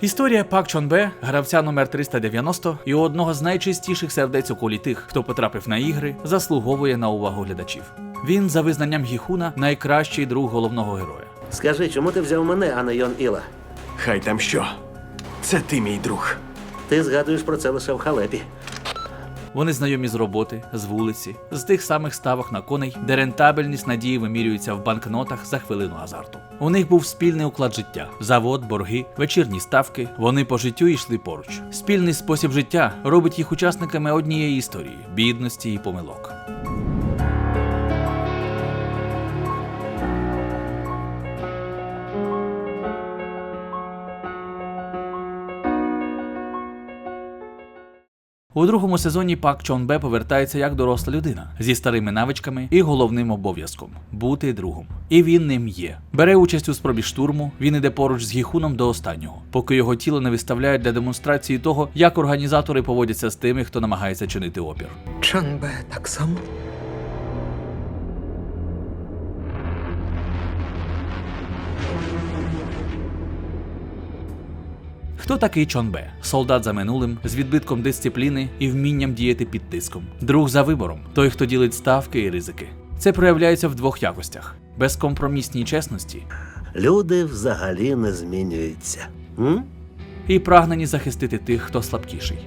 Історія Пак Чонбе, гравця номер 390 і одного з найчистіших сердець у колі тих, хто потрапив на ігри, заслуговує на увагу глядачів. Він, за визнанням Гіхуна, найкращий друг головного героя. Скажи, чому ти взяв мене, а не Йон Іла? Хай там що. Це ти мій друг. Ти згадуєш про це лише в халепі. Вони знайомі з роботи, з вулиці, з тих самих ставок на коней, де рентабельність надії вимірюється в банкнотах за хвилину азарту. У них був спільний уклад життя: завод, борги, вечірні ставки. Вони по життю йшли поруч. Спільний спосіб життя робить їх учасниками однієї історії бідності і помилок. У другому сезоні Пак Чон Бе повертається як доросла людина зі старими навичками і головним обов'язком бути другом. І він ним є. Бере участь у спробі штурму. Він іде поруч з Гіхуном до останнього, поки його тіло не виставляють для демонстрації того, як організатори поводяться з тими, хто намагається чинити опір. Чанбе так само. Хто такий Чонбе? Солдат за минулим, з відбитком дисципліни і вмінням діяти під тиском. Друг за вибором, той, хто ділить ставки і ризики. Це проявляється в двох якостях: безкомпромісній чесності Люди взагалі не змінюються. М? і прагненні захистити тих, хто слабкіший.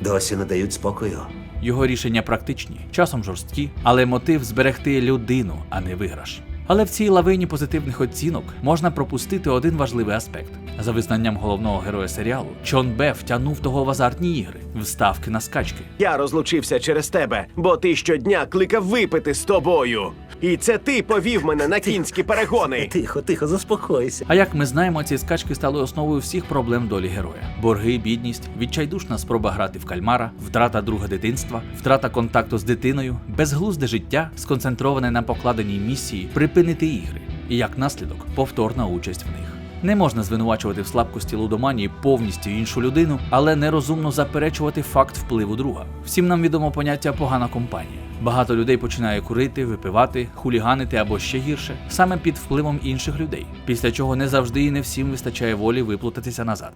Досі не дають спокою. Його рішення практичні, часом жорсткі, але мотив зберегти людину, а не виграш. Але в цій лавині позитивних оцінок можна пропустити один важливий аспект. За визнанням головного героя серіалу, Чон Бе втягнув того в азартні ігри, в ставки на скачки. Я розлучився через тебе, бо ти щодня кликав випити з тобою. І це ти повів мене на кінські перегони. Тихо, тихо, заспокойся. А як ми знаємо, ці скачки стали основою всіх проблем долі героя: борги, бідність, відчайдушна спроба грати в кальмара, втрата друга дитинства, втрата контакту з дитиною, безглузде життя, сконцентроване на покладеній місії припинити ігри, і як наслідок повторна участь в них. Не можна звинувачувати в слабкості лудоманії повністю іншу людину, але нерозумно заперечувати факт впливу друга. Всім нам відомо поняття погана компанія. Багато людей починає курити, випивати, хуліганити або ще гірше, саме під впливом інших людей, після чого не завжди і не всім вистачає волі виплутатися назад.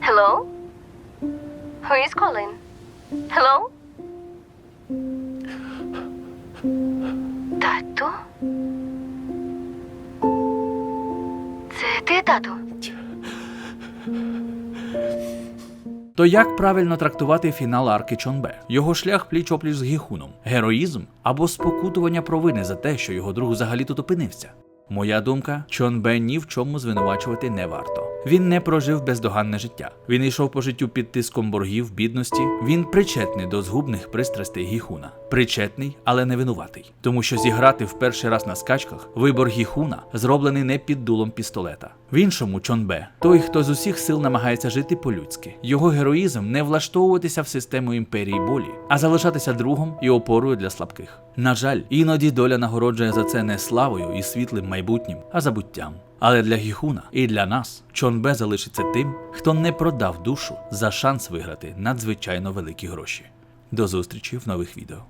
Hello? Who is calling? Hello? Тату? Тату? То як правильно трактувати фінал арки Чонбе? Його шлях пліч-опліч з Гіхуном, героїзм або спокутування провини за те, що його друг взагалі тут опинився? Моя думка, Чонбе ні в чому звинувачувати не варто. Він не прожив бездоганне життя. Він йшов по життю під тиском боргів, бідності. Він причетний до згубних пристрастей Гіхуна. Причетний, але не винуватий. Тому що зіграти в перший раз на скачках вибор Гіхуна зроблений не під дулом пістолета. В іншому Чонбе той, хто з усіх сил намагається жити по-людськи. Його героїзм не влаштовуватися в систему імперії болі, а залишатися другом і опорою для слабких. На жаль, іноді доля нагороджує за це не славою і світлим майбутнім, а забуттям. Але для Гіхуна і для нас Чонбе залишиться тим, хто не продав душу за шанс виграти надзвичайно великі гроші. До зустрічі в нових відео.